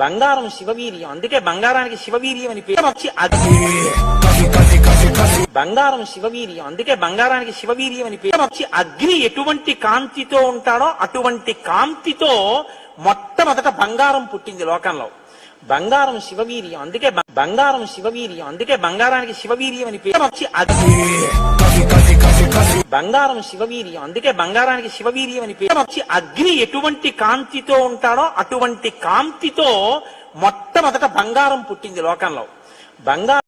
బంగారం శివవీర్యం. అందుకే బంగారానికి శివవీర్యం అని పేరు. వచ్చి బంగారం శివవీర్యం. అందుకే బంగారానికి శివవీర్యం అని పేరు. వచ్చి అగ్ని ఎటువంటి కాంతితో ఉంటాడో అటువంటి కాంతితో మొట్టమొదట బంగారం పుట్టింది లోకంలో. బంగారం శివవీర్యం. అందుకే బంగారం శివవీర్యం. అందుకే బంగారానికి శివవీర్యం అని పేరు. వచ్చి అగ్ని బంగారం శివవీర్యం. అందుకే బంగారానికి శివవీర్యం అని పేరు. వచ్చి అగ్ని ఎటువంటి కాంతితో ఉంటాడో అటువంటి కాంతితో మొట్టమొదట బంగారం పుట్టింది లోకంలో. బంగారం